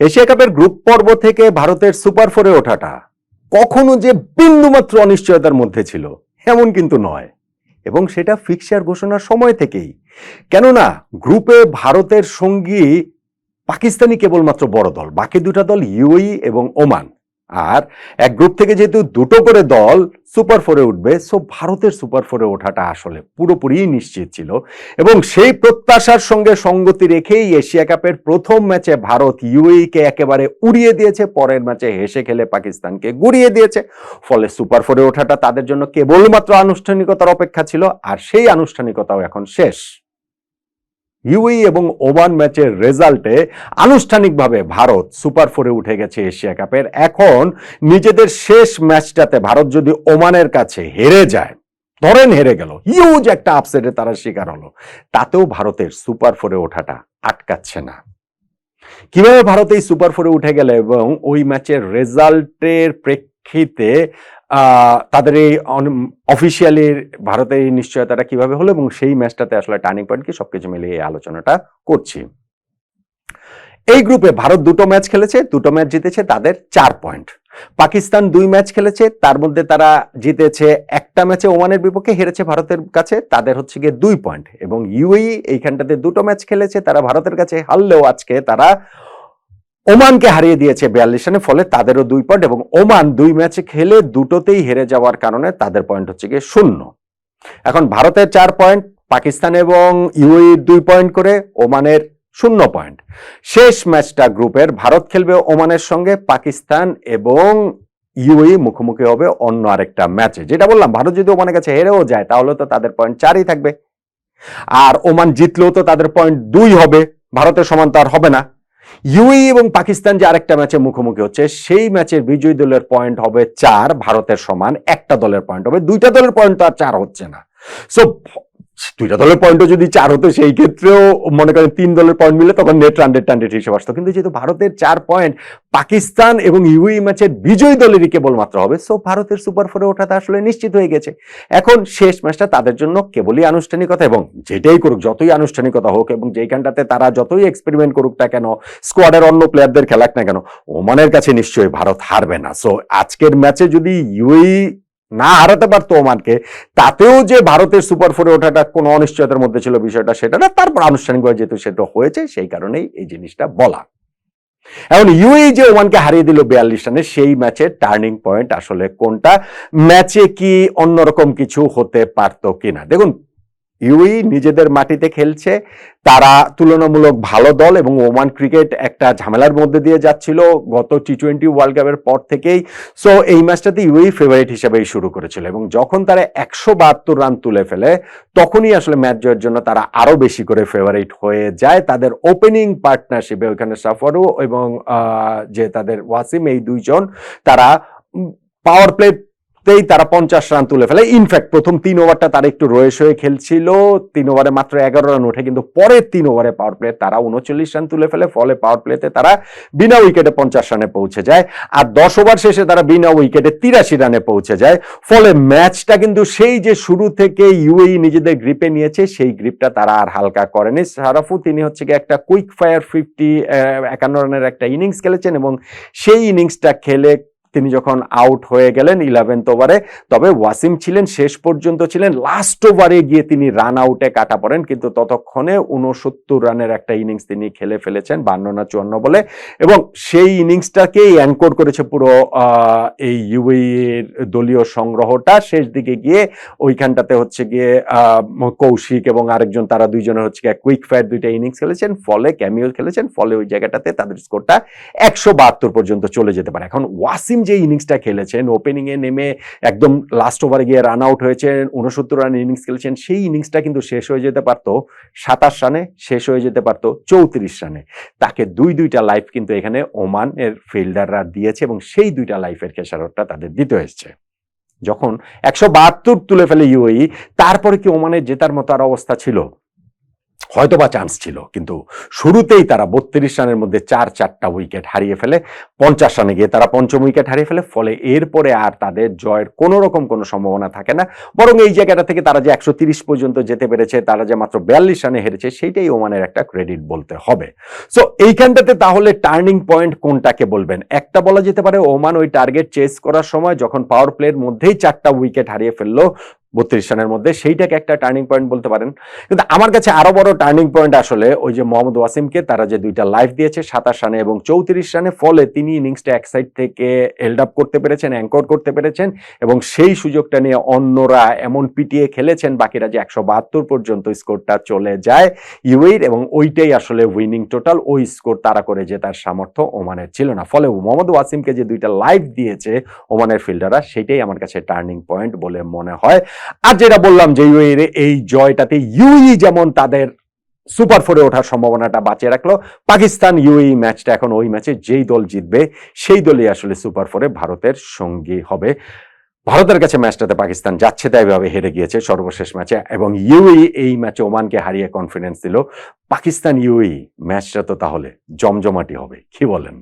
Asia কাপের group পর্ব থেকে ভারতের সুপার ফোরে ওঠাটা কখনো যে বিন্দুমাত্র অনিশ্চয়তার মধ্যে ছিল, এমন কিন্তু নয়। এবং সেটা ফিক্সার ঘোষণার সময় থেকেই। কেননা, গ্রুপে ভারতের সঙ্গী পাকিস্তানি কেবলমাত্র বড় দল, বাকি দুটা দল ইউই এবং ওমান। আর এক গ্রুপ থেকে যেহেতু দুটো করে দল সুপার ফোরে উঠবে সো ভারতের সুপার ফোরে ওঠাটা আসলে পুরোপুরি নিশ্চিত ছিল। এবং সেই প্রত্যাশার সঙ্গে সঙ্গতি রেখেই এশিয়া কাপের প্রথম ম্যাচে ভারত ইউএইকে একেবারে উড়িয়ে দিয়েছে, পরের ম্যাচে হেসে খেলে পাকিস্তানকে গুড়িয়ে দিয়েছে। ফলে সুপার ফোরে ওঠাটা তাদের জন্য কেবলমাত্র আনুষ্ঠানিকতার অপেক্ষা ছিল, আর সেই আনুষ্ঠানিকতাও এখন শেষ। ইউই এবং ওমান ম্যাচের রেজাল্টে আনুষ্ঠানিকভাবে ভারত সুপার ফোরে উঠে গেছে এশিয়া কাপের এখন নিজেদের শেষ ম্যাচটাতে ভারত যদি ওমানের কাছে হেরে যায়, ধরেন হেরে গেল হিউজ একটা আপসেটে তারা শিকার হলো, তাতেও ভারতের সুপার ফোরে ওঠাটা আটকাচ্ছে না। কীভাবে ভারত এই সুপার ফোরে উঠে গেল এবং ওই ম্যাচের রেজাল্টের প্রেক্ষিতে তাদের এই অফিসিয়ালি ভারতের এই নিশ্চয়তাটা কীভাবে হলো এবং সেই ম্যাচটাতে আসলে টার্নিং পয়েন্ট কি, সবকিছু মিলিয়ে এই আলোচনাটা করছি। এই গ্রুপে ভারত দুটো ম্যাচ খেলেছে, দুটো ম্যাচ জিতেছে তাদের চার পয়েন্ট পাকিস্তান দুই ম্যাচ খেলেছে, তার মধ্যে তারা জিতেছে একটা ম্যাচে ওমানের বিপক্ষে, হেরেছে ভারতের কাছে, তাদের হচ্ছে গিয়ে দুই পয়েন্ট এবং ইউএই এইখানটাতে দুটো ম্যাচ খেলেছে, তারা ভারতের কাছে, হারলেও আজকে তারা ওমানকে হারিয়ে দিয়েছে বিয়াল্লিশ রানে, ফলে তাদেরও দুই পয়েন্ট এবং ওমান দুই ম্যাচে খেলে দুটোতেই হেরে যাওয়ার কারণে তাদের পয়েন্ট হচ্ছে গিয়ে শূন্য। এখন ভারতের চার পয়েন্ট, পাকিস্তান এবং ইউএই দুই পয়েন্ট করে, ওমানের শূন্য পয়েন্ট। শেষ ম্যাচটা গ্রুপের, ভারত খেলবে ওমানের সঙ্গে, পাকিস্তান এবং ইউএই মুখোমুখি হবে অন্য আরেকটা ম্যাচে। যেটা বললাম, ভারত যদি ওমানের কাছে হেরেও যায়, তাহলে তো তাদের পয়েন্ট চারই থাকবে। আর ওমান জিতলেও তো তাদের পয়েন্ট দুই হবে, ভারতের সমান তো আর হবে না। ইউএই এবং পাকিস্তান যে আরেকটা ম্যাচে মুখোমুখি হচ্ছে, সেই ম্যাচের বিজয়ী দলের পয়েন্ট হবে চার, ভারতের সমান একটা দলের পয়েন্ট হবে। দুইটা দলের পয়েন্ট তো আর চার হচ্ছে না। সো দুইটা দলের পয়েন্টও যদি চার হতো, সেই ক্ষেত্রেও মনে করেন তিন দলের পয়েন্ট মিলে তখন নেট হান্ড্রেড হান্ড্রেড হিসেবে আসতো। কিন্তু যেহেতু ভারতের চার পয়েন্ট পাকিস্তান এবং ইউই ম্যাচের বিজয়ী দলেরই কেবলমাত্র হবে। সো ভারতের সুপার ফোরে ওঠাটা আসলে নিশ্চিত হয়ে গেছে। এখন শেষ ম্যাচটা তাদের জন্য কেবলই আনুষ্ঠানিকতা এবং যেটাই করুক, যতই আনুষ্ঠানিকতা হোক এবং যেইখানটাতে তারা যতই এক্সপেরিমেন্ট করুক না কেন স্কোয়াডের অন্য প্লেয়ারদের খেলাক না কেন, ওমানের কাছে নিশ্চয়ই ভারত হারবে না। সো আজকের ম্যাচে যদি ইউই না হারাতে পারতো ওমানকে। তাতেও যে ভারতের সুপার ফোরে ওঠাটা কোনো অনিশ্চয়তার মধ্যে ছিল বিষয়টা, সেটা না, তারপর আনুষ্ঠানিকভাবে যেহেতু সেটা হয়েছে, সেই কারণেই এই জিনিসটা বলা। এখন ইউএই যে ওমানকে হারিয়ে দিল বিয়াল্লিশ রানে, সেই ম্যাচের টার্নিং পয়েন্ট আসলে কোনটা? ম্যাচে কি অন্যরকম কিছু হতে পারতো কিনা? দেখুন ইউই নিজেদের মাটিতে খেলছে। তারা তুলনামূলক ভালো দল এবং ওমান ক্রিকেট একটা ঝামেলার মধ্যে দিয়ে যাচ্ছিল গত টি টোয়েন্টি ওয়ার্ল্ড কাপের পর থেকেই। সো এই ম্যাচটাতে ইউই ফেভারিট হিসেবেই শুরু করেছিল এবং যখন তারা একশো বাহাত্তর রান তুলে ফেলে, তখনই আসলে ম্যাচ জয়ের জন্য তারা আরও বেশি করে ফেভারিট হয়ে যায়। তাদের ওপেনিং পার্টনারশিপে ওইখানে সাফারু এবং যে তাদের ওয়াসিম, এই দুইজন, তারা পাওয়ার প্লে তেই তারা পঞ্চাশ রান তুলে ফেলে। ইনফ্যাক্ট প্রথম তিন ওভারটা তারা একটু রয়েস হয়ে খেলছিল। তিন ওভারে মাত্র এগারো রান ওঠে, কিন্তু পরের তিন ওভারে পাওয়ার প্লে তারা উনচল্লিশ রান তুলে ফেলে। ফলে পাওয়ার প্লেতে তারা বিনা উইকেটে পঞ্চাশ রানে পৌঁছে যায়। আর দশ ওভার শেষে তারা বিনা উইকেটে তিরাশি রানে পৌঁছে যায়। ফলে ম্যাচটা কিন্তু সেই যে শুরু থেকে ইউএই নিজেদের গ্রিপে নিয়েছে, সেই গ্রিপটা তারা আর হালকা করেনি। সারাফু, তিনি হচ্ছে গিয়ে একটা কুইক ফায়ার ফিফটি একান্ন রানের একটা ইনিংস খেলেছেন এবং সেই ইনিংসটা খেলে তিনি যখন আউট হয়ে গেলেন ইলেভেন্থ ওভারে তবে ওয়াসিম ছিলেন, শেষ পর্যন্ত ছিলেন লাস্ট ওভারে গিয়ে তিনি রান আউটে কাটা পড়েন, কিন্তু ততক্ষণে উনসত্তর রানের একটা ইনিংস তিনি খেলে ফেলেছেন, বান্ন না চুয়ান্ন বলে, এবং সেই ইনিংসটাকেই অ্যাঙ্কর করেছে পুরো এই ইউএই এর দলীয় সংগ্রহটা। শেষ দিকে গিয়ে ওইখানটাতে হচ্ছে গিয়ে কৌশিক এবং আরেকজন, তারা দুইজনে হচ্ছে গিয়ে কুইক ফায়ার দুইটা ইনিংস খেলেছেন, ফলে ক্যামিও খেলেছেন, ফলে ওই জায়গাটাতে তাদের স্কোরটা একশো বাহাত্তর পর্যন্ত চলে যেতে পারে। এখন ওয়াসিম যে ইনিংসটা খেলেছেন ওপেনিংয়ে নেমে একদম লাস্ট ওভারে গিয়ে রান আউট হয়েছেন উনসত্তর রান ইনিংস খেলেছেন, সেই ইনিংসটা কিন্তু শেষ হয়ে যেতে পারতো, সাতাশ রানে শেষ হয়ে যেতে পারতো, চৌত্রিশ রানে তাকে দুই দুইটা লাইফ কিন্তু এখানে ওমান এর ফিল্ডাররা দিয়েছে এবং সেই দুইটা লাইফের খেসারতটা তাদের দিতে হয়েছে। যখন একশো বাহাত্তর তুলে ফেলে ইউএই তারপরে কি ওমানের জেতার মতো আর অবস্থা ছিল? হয়তো বা চান্স ছিল, কিন্তু শুরুতেই তারা বত্রিশ রানের মধ্যে চার চারটা উইকেট হারিয়ে ফেলে, পঞ্চাশ রানে গিয়ে তারা পঞ্চম উইকেট হারিয়ে ফেলে, ফলে এরপরে আর তাদের জয়ের কোনো রকম কোনো সম্ভাবনা থাকে না। বরং এই জায়গাটা থেকে তারা যে একশো পর্যন্ত যেতে পেরেছে, তারা যে মাত্র বিয়াল্লিশ রানে হেরেছে, সেইটাই ওমানের একটা ক্রেডিট বলতে হবে। সো এইখানটাতে তাহলে টার্নিং পয়েন্ট কোনটাকে বলবেন? একটা বলা যেতে পারে, ওমান ওই টার্গেট চেস করার সময় যখন পাওয়ার প্লের মধ্যেই চারটা উইকেট হারিয়ে ফেলল বত্রিশ রানের মধ্যে, সেইটাকে একটা টার্নিং পয়েন্ট বলতে পারেন। কিন্তু আমার কাছে আরও বড় টার্নিং পয়েন্ট আসলে ওই যে মোহাম্মদ ওয়াসিমকে তারা যে দুইটা লাইফ দিয়েছে, সাতাশ রানে এবং চৌত্রিশ রানে, ফলে তিনি ইনিংসটা এক সাইড থেকে হেল্ড আপ করতে পেরেছেন অ্যাঙ্কর করতে পেরেছেন এবং সেই সুযোগটা নিয়ে অন্যরা এমন পিটিয়ে খেলেছেন, বাকিরা যে একশো বাহাত্তর পর্যন্ত স্কোরটা চলে যায়। ইউএর এবং ওইটাই আসলে উইনিং টোটাল ওই স্কোর তারা করে যে তার সামর্থ্য ওমানের ছিল না। ফলে মোহাম্মদ ওয়াসিমকে যে দুইটা লাইফ দিয়েছে ওমানের ফিল্ডাররা সেটাই আমার কাছে টার্নিং পয়েন্ট বলে মনে হয়। আর যেটা বললাম যে ইউএর এই জয়টাতে ইউই যেমন তাদের সুপার ফোরে ওঠার সম্ভাবনাটা বাঁচিয়ে রাখল, পাকিস্তান ইউই ম্যাচটা এখন ওই ম্যাচে যেই দল জিতবে, সেই দলই আসলে সুপার ফোরে ভারতের সঙ্গী হবে। ভারতের কাছে ম্যাচটাতে পাকিস্তান যাচ্ছে, তাই ভাবে হেরে গিয়েছে সর্বশেষ ম্যাচে এবং ইউই এই ম্যাচে ওমানকে হারিয়ে কনফিডেন্স দিল। পাকিস্তান ইউই ম্যাচটা তো তাহলে জমজমাটি হবে, কি বলেন?